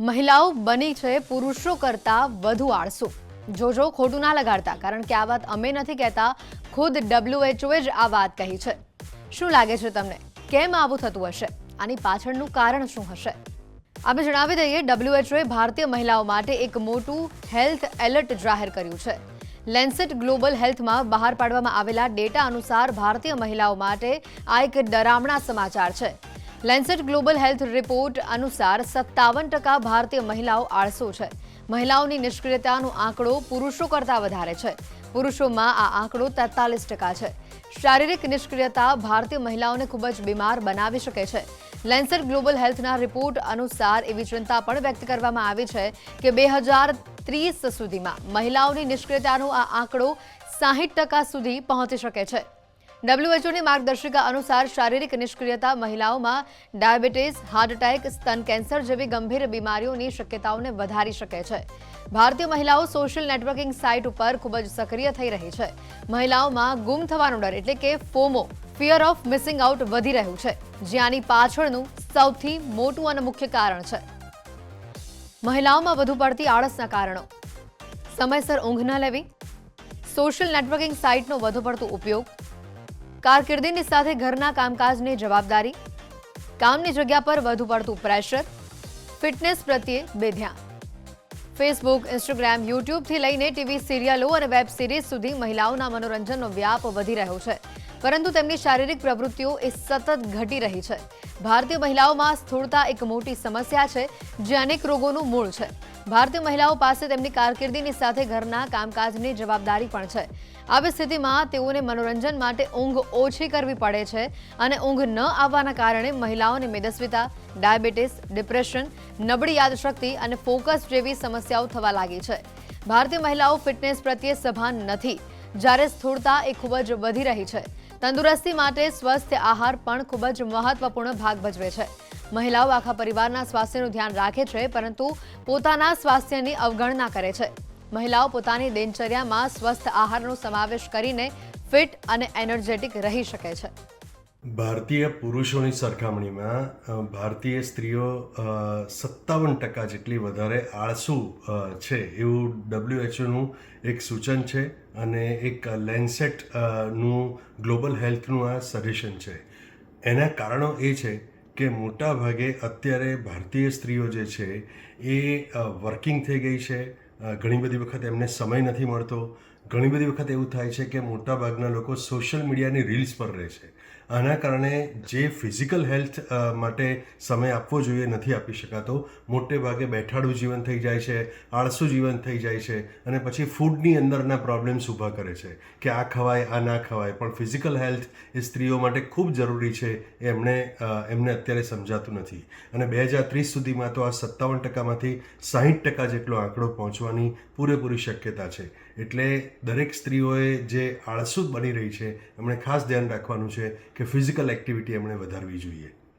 મહિલાઓ બની છે પુરુષો કરતાં વધુ આળસુ. જોજો ખોટું ના લગાડતા, કારણ કે આ વાત અમે નથી કહેતા, ખુદ ડબ્લ્યુએચઓએ જ આ વાત કહી છે. શું લાગે છે તમને? કેમ આવું થતું હશે? આની પાછળનું કારણ શું હશે? આપણે જણાવી દઈએ ડબ્લ્યુએચઓએ ભારતીય મહિલાઓ માટે એક મોટું હેલ્થ એલર્ટ જાહેર કર્યું છે. લેન્સેટ ગ્લોબલ હેલ્થમાં બહાર પાડવામાં આવેલા ડેટા અનુસાર ભારતીય મહિલાઓ માટે આ એક ડરામણા સમાચાર છે. લેન્સેટ ગ્લોબલ હેલ્થ રિપોર્ટ અનુસાર સત્તાવન ટકા ભારતીય મહિલાઓ આળસો છે. મહિલાઓની નિષ્ક્રિયતાનો આંકડો પુરુષો કરતાં વધારે છે. પુરુષોમાં આ આંકડો તેતાલીસ ટકા છે. શારીરિક નિષ્ક્રિયતા ભારતીય મહિલાઓને ખૂબ જ બીમાર બનાવી શકે છે. લેન્સેટ ગ્લોબલ હેલ્થના રિપોર્ટ અનુસાર એવી ચિંતા પણ વ્યક્ત કરવામાં આવી છે કે બે હજાર ત્રીસ સુધીમાં મહિલાઓની નિષ્ક્રિયતાનો આ આંકડો સાહીઠ ટકા સુધી પહોંચી શકે છે. ડબ્લ્યુએચઓની માર્ગદર્શિકા અનુસાર શારીરિક નિષ્ક્રિયતા મહિલાઓમાં ડાયાબિટીસ, હાર્ટ એટેક, સ્તન કેન્સર જેવી ગંભીર બીમારીઓની શક્યતાઓને વધારી શકે છે. ભારતીય મહિલાઓ સોશિયલ નેટવર્કિંગ સાઇટ ઉપર ખૂબ જ સક્રિય થઈ રહી છે. મહિલાઓમાં ગુમ થવાનો ડર એટલે કે FOMO, fear of missing out વધી રહ્યું છે જ્યાંની પાછળનું સૌથી મોટું અને મુખ્ય કારણ છે. મહિલાઓમાં વધુ પડતી આળસના કારણો. સમયસર ઊંઘ ન લેવી. સોશિયલ નેટવર્કિંગ સાઇટનો વધુ પડતો ઉપયોગ. કારકિર્દીની સાથે ઘરના કામકાજની જવાબદારી, કામની જગ્યા પર વધુ પડતું પ્રેશર ફિટનેસ પ્રત્યે બેધ્યાન. ફેસબુક ઇન્સ્ટાગ્રામ યુટ્યુબથી લઈને ટીવી સિરિયલો અને વેબ સિરીઝ સુધી મહિલાઓના મનોરંજનનો વ્યાપ વધી રહ્યો છે. પરંતુ તેમની શારીરિક પ્રવૃત્તિઓ એ સતત ઘટી રહી છે. ભારતીય મહિલાઓમાં સ્થૂળતા એક મોટી સમસ્યા છે, જે અનેક રોગોનું મૂળ છે. ભારતીય મહિલાઓ પાસે તેમની કારકિર્દીની સાથે ઘરના કામકાજની જવાબદારી પણ છે. આવી સ્થિતિમાં તેઓને મનોરંજન માટે ઊંઘ ઓછી કરવી પડે છે અને ઊંઘ ન આવવાના કારણે મહિલાઓને મેદસ્વીતા, ડાયાબિટીસ, ડિપ્રેશન, નબળી યાદશક્તિ અને ફોકસ જેવી સમસ્યાઓ થવા લાગી છે. ભારતીય મહિલાઓ ફિટનેસ પ્રત્યે સભાન નથી. જ્યારે સ્થૂળતા એ ખૂબ જ વધી રહી છે. તંદુરસ્તી માટે સ્વસ્થ આહાર પણ ખૂબ જ મહત્વપૂર્ણ ભાગ ભજવે છે. મહિલાઓ આખા પરિવારના સ્વાસ્થ્યનું ધ્યાન રાખે છે, પરંતુ પોતાના સ્વાસ્થ્યની અવગણના કરે છે. મહિલાઓ પોતાની દિનચર્યામાં સ્વસ્થ આહારનો સમાવેશ કરીને ફિટ અને એનર્જેટિક રહી શકે છે. ભારતીય પુરુષોની સરખામણીમાં ભારતીય સ્ત્રીઓ સત્તાવન ટકા જેટલી વધારે આળસુ છે એવું ડબ્લ્યુએચઓનું એક સૂચન છે અને એક લેન્સેટનું ગ્લોબલ હેલ્થનું આ સજેશન છે. એના કારણો એ છે કે મોટા ભાગે અત્યારે ભારતીય સ્ત્રીઓ જે છે એ વર્કિંગ થઈ ગઈ છે ઘણી બધી વખત એમને સમય નથી મળતો. ઘણી બધી વખત એવું થાય છે કે મોટાભાગના લોકો સોશિયલ મીડિયાની રીલ્સ પર રહે છે. આના કારણે જે ફિઝિકલ હેલ્થ માટે સમય આપવો જોઈએ નથી આપી શકાતો. મોટે ભાગે બેઠાડું જીવન થઈ જાય છે, આળસુ જીવન થઈ જાય છે અને પછી ફૂડની અંદરના પ્રોબ્લેમ્સ ઊભા કરે છે કે આ ખવાય, આ ના ખવાય. પણ ફિઝિકલ હેલ્થ એ સ્ત્રીઓ માટે ખૂબ જરૂરી છે એ એમને એમને અત્યારે સમજાતું નથી. અને બે હજાર ત્રીસ સુધીમાં તો આ સત્તાવન ટકામાંથી સાહીઠ ટકા જેટલો આંકડો પહોંચવાની પૂરેપૂરી શક્યતા છે. એટલે દરેક સ્ત્રીઓએ જે આળસુ બની રહી છે, એમણે ખાસ ધ્યાન રાખવાનું છે કે ફિઝિકલ એક્ટિવિટી એમણે વધારવી જોઈએ.